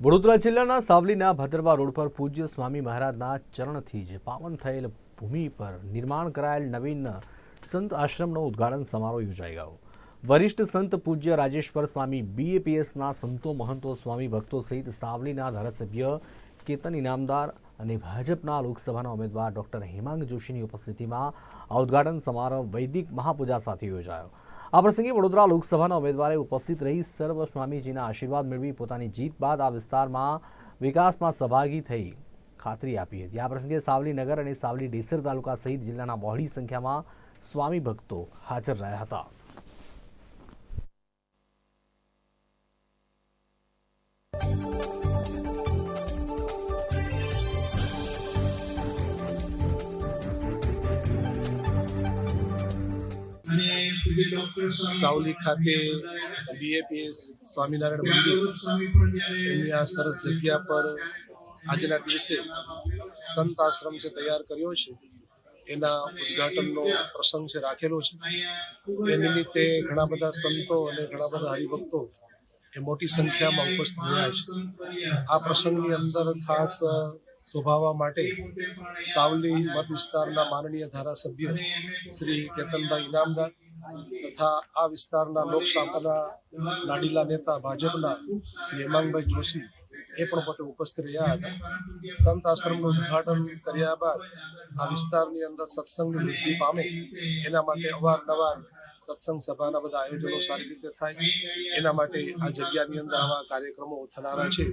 વડોદરા જિલ્લાના સાવલીના ભદ્રવા રોડ પર પૂજ્ય સ્વામી મહારાજના ચરણથી જ પાવન થયેલ ભૂમિ પર નિર્માણ કરાયેલ નવીન સંત આશ્રમનો ઉદ્ઘાટન સમારોહ યોજાઈ ગયો. વરિષ્ઠ સંત પૂજ્ય રાજેશ્વર સ્વામી બીએપીએસના સંતો મહંતો, સ્વામી ભક્તો સહિત સાવલીના ધારાસભ્ય, કેતન ઇનામદાર અને ભાજપના લોકસભાના ઉમેદવાર ડોક્ટર હેમાંગ જોશીની ઉપસ્થિતિમાં આ ઉદ્ઘાટન સમારોહ વૈદિક મહાપૂજા સાથે યોજાયો. આ પ્રસંગે વડોદરા લોકસભાના ઉમેદવારે ઉપસ્થિત રહી સર્વ સ્વામીજીના આશીર્વાદ મેળવી પોતાની જીત બાદ આ વિસ્તારમાં વિકાસમાં સહભાગી થઈ ખાતરી આપી હતી. આ પ્રસંગે સાવલી નગર અને સાવલી ડેસર તાલુકા સહિત જિલ્લાના બહોળી સંખ્યામાં સ્વામી ભક્તો હાજર રહ્યા હતા. સાવલી ખાતે બીએપીએસ સ્વામિનારાયણ મંદિર. એમની આ સરસ જગ્યા પર આજના દિવસે સંત આશ્રમ છે તૈયાર કર્યો છે, એના ઉદ્ઘાટનનો પ્રસંગ છે રાખેલો છે. એ નિમિત્તે ઘણા બધા સંતો અને ઘણા બધા હરિભક્તો એ મોટી સંખ્યામાં ઉપસ્થિત રહ્યા છે. આ પ્રસંગની અંદર ખાસ શોભાવા માટે સાવલી મત વિસ્તારના માનનીય ધારાસભ્ય શ્રી કેતનભાઈ ઇનામદાર તથા આ વિસ્તારના લોકસભાના લાડીલા નેતા ભાજપના શ્રી હેમાંગભાઈ જોશી એ પણ પોતે ઉપસ્થિત રહ્યા હતા. સંત આશ્રમનું ઉદ્ઘાટન કર્યા બાદ આ વિસ્તારની અંદર સત્સંગની વૃદ્ધિ પામે એના માટે અવારનવાર સત્સંગ સભાના બધા આયોજનો સારી રીતે થાય. એના માટે આ જગ્યાની અંદર આવા કાર્યક્રમો થનારા છે.